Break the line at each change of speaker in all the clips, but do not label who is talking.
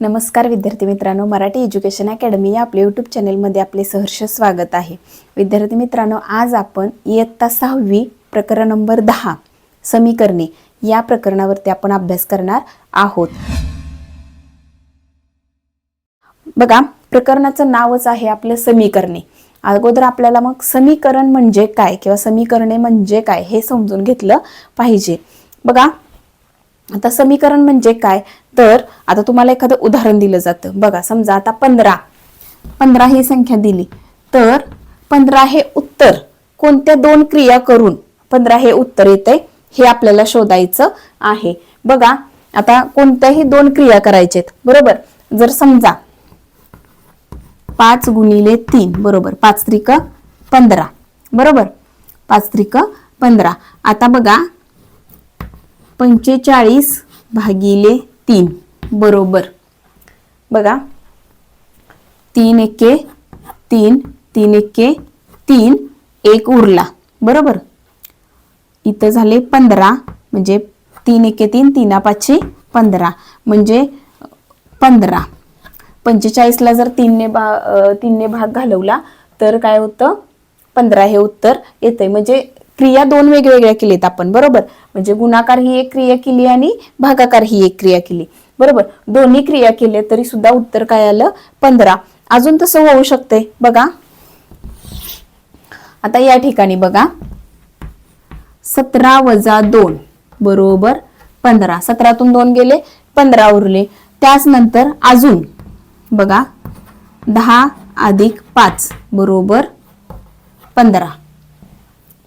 नमस्कार विद्यार्थी मित्रांनो मराठी एज्युकेशन अकॅडमी या आपल्या यूट्यूब चॅनेलमध्ये आपले सहर्ष स्वागत आहे. विद्यार्थी मित्रांनो आज आपण इयत्ता सहावी प्रकरण नंबर दहा समीकरणे या प्रकरणावरती आपण अभ्यास करणार आहोत. बघा प्रकरणाचं नावच आहे आपलं समीकरणे. अगोदर आपल्याला मग समीकरण म्हणजे काय किंवा समीकरणे म्हणजे काय हे समजून घेतलं पाहिजे. बघा आता समीकरण म्हणजे काय? तर आता तुम्हाला एखादं उदाहरण दिलं जातं. बघा समजा आता पंधरा. पंधरा ही संख्या दिली. तर पंधरा हे उत्तर. कोणत्या दोन क्रिया करून पंधरा हे उत्तर येते हे आपल्याला शोधायचं आहे. बघा आता कोणत्याही दोन क्रिया करायचे बरोबर? जर समजा पाच गुणिले तीन बरोबर? पाच त्रिक पंधरा बरोबर? पाच त्रिक पंधरा. आता बघा पंचेचाळीस भागिले तीन. बरोबर. बघा. तीन एके तीन तीन एके तीन एक उरला. बरोबर? इथं झाले पंधरा म्हणजे तीन एके तीन तीना पाचशे पंधरा. म्हणजे पंधरा. पंचेचाळीसला जर तीनने भा तीनने भाग घालवला तर काय होतं? पंधरा हे उत्तर येतंय. म्हणजे क्रिया दोन वेगवेगळ्या केलीत आपण बरोबर? म्हणजे गुणाकार ही एक क्रिया केली आणि भागाकार ही एक क्रिया केली. बरोबर? दोन्ही क्रिया केल्या तरी सुद्धा उत्तर काय आलं? पंधरा. अजून तसं होऊ शकते बघा. आता या ठिकाणी बघा. सतरा वजा दोन. बरोबर? पंधरा. सतरातून दोन गेले पंधरा उरले. त्याच नंतर अजून. बघा. दहा अधिक पाच. बरोबर? पंधरा.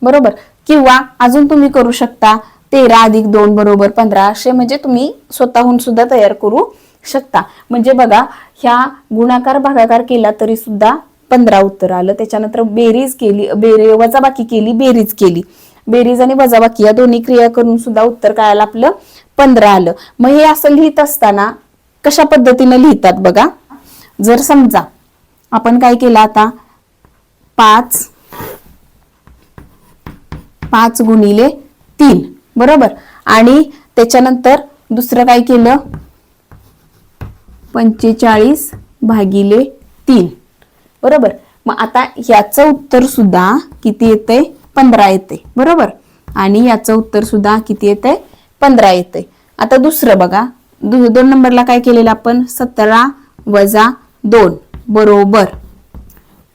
बरोबर? किंवा अजून तुम्ही करू शकता तेरा अधिक दोन बरोबर पंधरा असे म्हणजे तुम्ही स्वतःहून सुद्धा तयार करू शकता. म्हणजे बघा ह्या गुणाकार भागाकार केला तरी सुद्धा पंधरा उत्तर आलं. त्याच्यानंतर बेरीज केली बेरी वजाबाकी केली बेरीज केली. बेरीज आणि वजाबाकी या दोन्ही क्रिया करून सुद्धा उत्तर काय आलं आपलं पंधरा आलं. मग हे असं लिहित असताना कशा पद्धतीने लिहितात बघा? जर समजा आपण काय केलं आता? पाच पाच गुणिले तीन. बरोबर? आणि त्याच्यानंतर दुसरं काय केलं? पंचेचाळीस भागिले तीन. बरोबर? मग आता याचं उत्तर सुद्धा किती येते पंधरा येते बरोबर? आणि याचं उत्तर सुद्धा किती येते पंधरा येते आता दुसरं बघा. दु- दोन नंबरला काय केलेलं आपण? सतरा वजा दोन. बरोबर?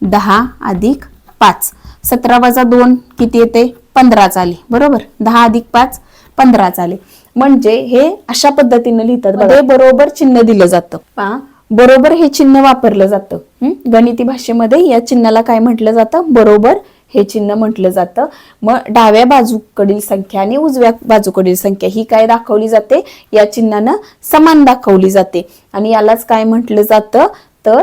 दहा अधिक पाच. सतरा वजा दोन किती येते पंधरा आले बरोबर? दहा अधिक पाच पंधरा आले म्हणजे हे अशा पद्धतीने लिहितात. हे बरोबर चिन्ह दिलं जातं. पहा, बरोबर हे चिन्ह वापरलं जातं? गणिती भाषेमध्ये या चिन्हाला काय म्हटलं जातं? बरोबर हे चिन्ह म्हटलं जातं. मग डाव्या बाजूकडील संख्या आणि उजव्या बाजूकडील संख्या ही काय दाखवली जाते? या चिन्हानं समान दाखवली जाते. आणि यालाच काय म्हटलं जातं? तर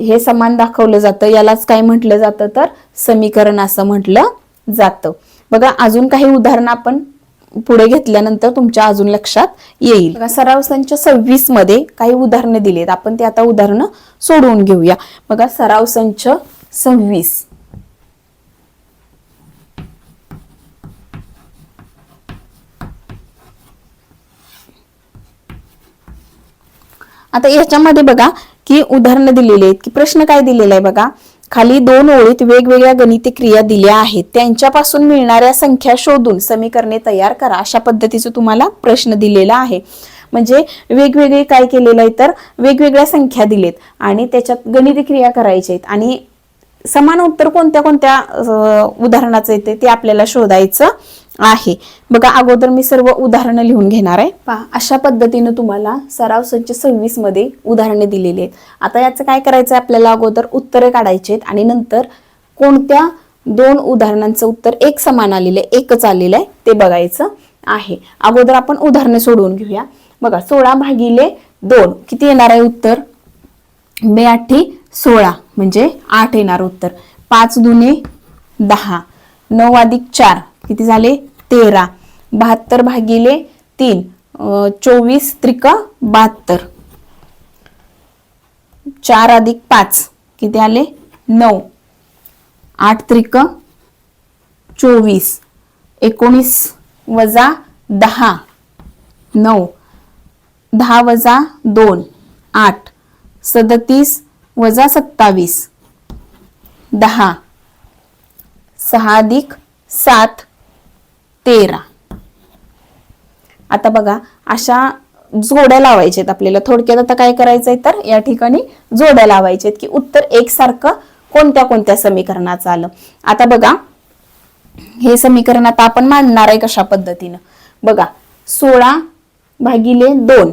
हे समान दाखवलं जातं. यालाच काय म्हटलं जातं? तर समीकरण असं म्हटलं जातं. बघा अजून काही उदाहरणं आपण पुढे घेतल्यानंतर तुमच्या अजून लक्षात येईल. सराव संच सव्वीसमध्ये काही उदाहरणं दिलीत आपण ते आता उदाहरणं सोडवून घेऊया. बघा सराव संच सव्वीस. आता याच्यामध्ये बघा की उदाहरणं दिलेली आहेत की प्रश्न काय दिलेला आहे बघा? खाली दोन ओळीत वेगवेगळ्या गणिती क्रिया दिल्या आहेत. त्यांच्यापासून मिळणाऱ्या संख्या शोधून समीकरणे तयार करा अशा पद्धतीचं तुम्हाला प्रश्न दिलेला आहे. म्हणजे वेगवेगळे काय केलेलं आहे तर वेगवेगळ्या संख्या दिलेत आणि त्याच्यात गणिती क्रिया करायच्या आहेत. आणि समान उत्तर कोणत्या कोणत्या उदाहरणाचं येते ते आपल्याला शोधायचं. आहे. बघा अगोदर मी सर्व उदाहरणं लिहून घेणार आहे. पहा अशा पद्धतीनं तुम्हाला सराव संच सव्वीसमध्ये उदाहरणे दिलेली आहेत. आता याचं काय करायचं आहे आपल्याला अगोदर उत्तरे काढायची आहेत आणि नंतर कोणत्या दोन उदाहरणांचं उत्तर एक समान आलेलं आहे एकच आलेलं आहे ते बघायचं आहे. अगोदर आपण उदाहरणे सोडवून घेऊया. बघा सोळा भागिले दोन किती येणार आहे उत्तर? बेआठी सोळा म्हणजे आठ येणार उत्तर. पाच दुने दहा नऊ अधिक चार किती झाले? तेरा. बहात्तर भागिले तीन. चोवीस त्रिक बहात्तर. चार अधिक पाच. किती आले? नऊ. आठ त्रिक चोवीस. एकोणीस वजा दहा. नऊ. दहा वजा दोन. आठ. सदतीस वजा सत्तावीस. दहा. सहा अधिक सात. तेरा. आता बघा अशा जोड्या लावायच्या आहेत आपल्याला. थोडक्यात आता काय करायचंय तर या ठिकाणी जोड्या लावायच्या आहेत की उत्तर एकसारखं कोणत्या कोणत्या समीकरणाचं आलं. आता बघा हे समीकरण आता आपण मांडणार आहे कशा पद्धतीनं. बघा सोळा भागिले दोन.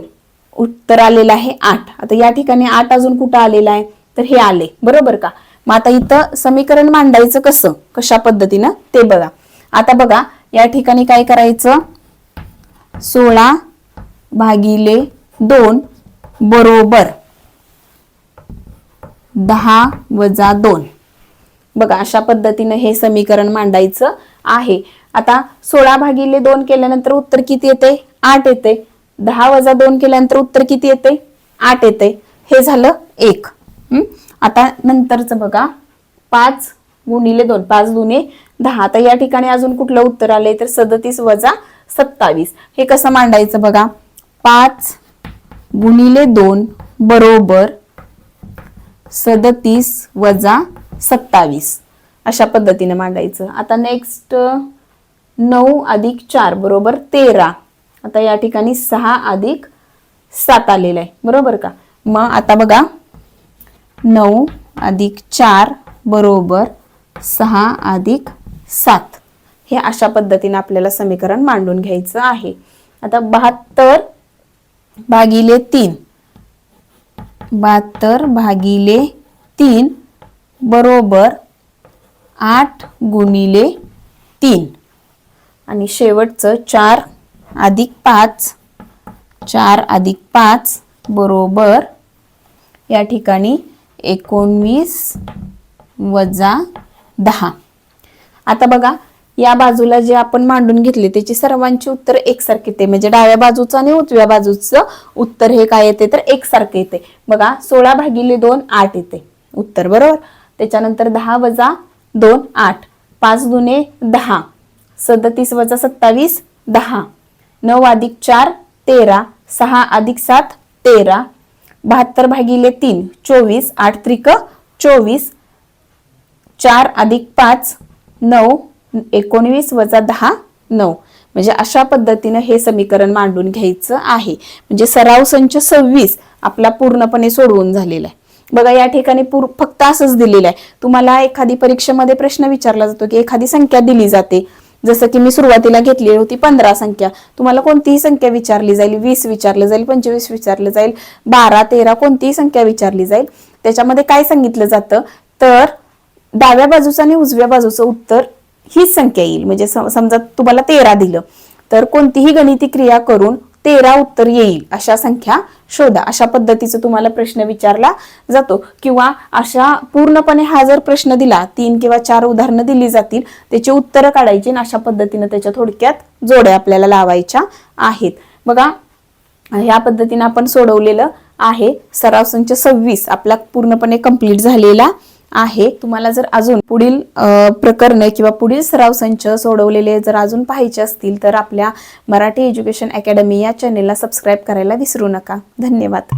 उत्तर आलेलं आहे आठ. आता या ठिकाणी आठ अजून कुठं आलेलं आहे? तर हे आले. बरोबर का? मग आता इथं समीकरण मांडायचं कसं? कशा पद्धतीनं? ते बघा. आता बघा या ठिकाणी काय करायचं? सोळा भागिले दोन बरोबर दहा वजा दोन. बघा अशा पद्धतीनं हे समीकरण मांडायचं आहे. आता सोळा भागिले दोन केल्यानंतर उत्तर किती येते? आठ येते. दहा वजा दोन केल्यानंतर उत्तर किती येते? आठ येते. हे झालं एक. आता नंतरच बघा. पाच गुणिले दोन. पाच दुने दहा. आता या ठिकाणी अजून कुठलं उत्तर आले तर सदतीस वजा सत्तावीस. हे कसं मांडायचं बघा? पाच गुणिले दोन बरोबर सदतीस वजा सत्तावीस. अशा पद्धतीने मांडायचं. आता नेक्स्ट नऊ अधिक चार बरोबर तेरा. आता या ठिकाणी सहा अधिक सात आलेलं आहे. बरोबर का? मग आता बघा. नऊ अधिक चार बरोबर सहा अधिक सात. हे अशा पद्धतीने आपल्याला समीकरण मांडून घ्यायचं आहे. आता बहात्तर भागिले तीन. बहात्तर भागिले तीन बरोबर आठ गुणिले तीन. आणि शेवटचं चार अधिक पाच. चार अधिक पाच बरोबर या ठिकाणी एकोणवीस वजा दहा. आता बघा या बाजूला जे आपण मांडून घेतले त्याची सर्वांची उत्तर एकसारखे येते. म्हणजे डाव्या बाजूचं आणि उजव्या बाजूचं उत्तर हे काय येते? तर एकसारखे येते. बघा सोळा भागिले दोन आठ येते. उत्तर बरोबर? त्याच्यानंतर दहा वजा दोन आठ. पाच दुने दहा. सदतीस वजा सत्तावीस दहा. नऊ अधिक चार तेरा. सहा अधिक सात तेरा. बहात्तर भागिले तीन चोवीस. आठ त्रिक चोवीस. चार अधिक पाच नऊ एकोणवीस वजा दहा नऊ. म्हणजे अशा पद्धतीनं हे समीकरण मांडून घ्यायचं आहे. म्हणजे सराव संच सव्वीस आपला पूर्णपणे सोडवून झालेला आहे. बघा या ठिकाणी पूर फक्त असंच दिलेलं आहे. तुम्हाला एखादी परीक्षेमध्ये प्रश्न विचारला जातो की एखादी संख्या दिली जाते. जसं की मी सुरुवातीला घेतली होती पंधरा संख्या. तुम्हाला कोणतीही संख्या विचारली जाईल वीस विचारलं जाईल पंचवीस विचारलं जाईल बारा तेरा कोणतीही संख्या विचारली जाईल. त्याच्यामध्ये काय सांगितलं जातं? तर डाव्या बाजूचं आणि उजव्या बाजूचं उत्तर हीच संख्या येईल. म्हणजे समजा तुम्हाला तेरा दिलं तर कोणतीही गणिती क्रिया करून तेरा उत्तर येईल. अशा संख्या शोधा. अशा पद्धतीचा तुम्हाला प्रश्न विचारला जातो. किंवा अशा पूर्णपणे हा जर प्रश्न दिला तीन किंवा चार उदाहरणं दिली जातील त्याची उत्तरं काढायची आणि अशा पद्धतीनं त्याच्या थोडक्यात जोड्या आपल्याला लावायच्या आहेत. बघा ह्या पद्धतीने आपण सोडवलेलं आहे सराव संच सव्वीस. आपला पूर्णपणे कंप्लीट झालेला आहे. तुम्हाला जर अजून पुढील प्रकरण किंवा पुढील सराव संच सोडवलेले जर अजून पाहायचे असतील तर आपल्या मराठी एज्युकेशन अकॅडमी या चॅनेलला सबस्क्राईब करायला विसरू नका. धन्यवाद.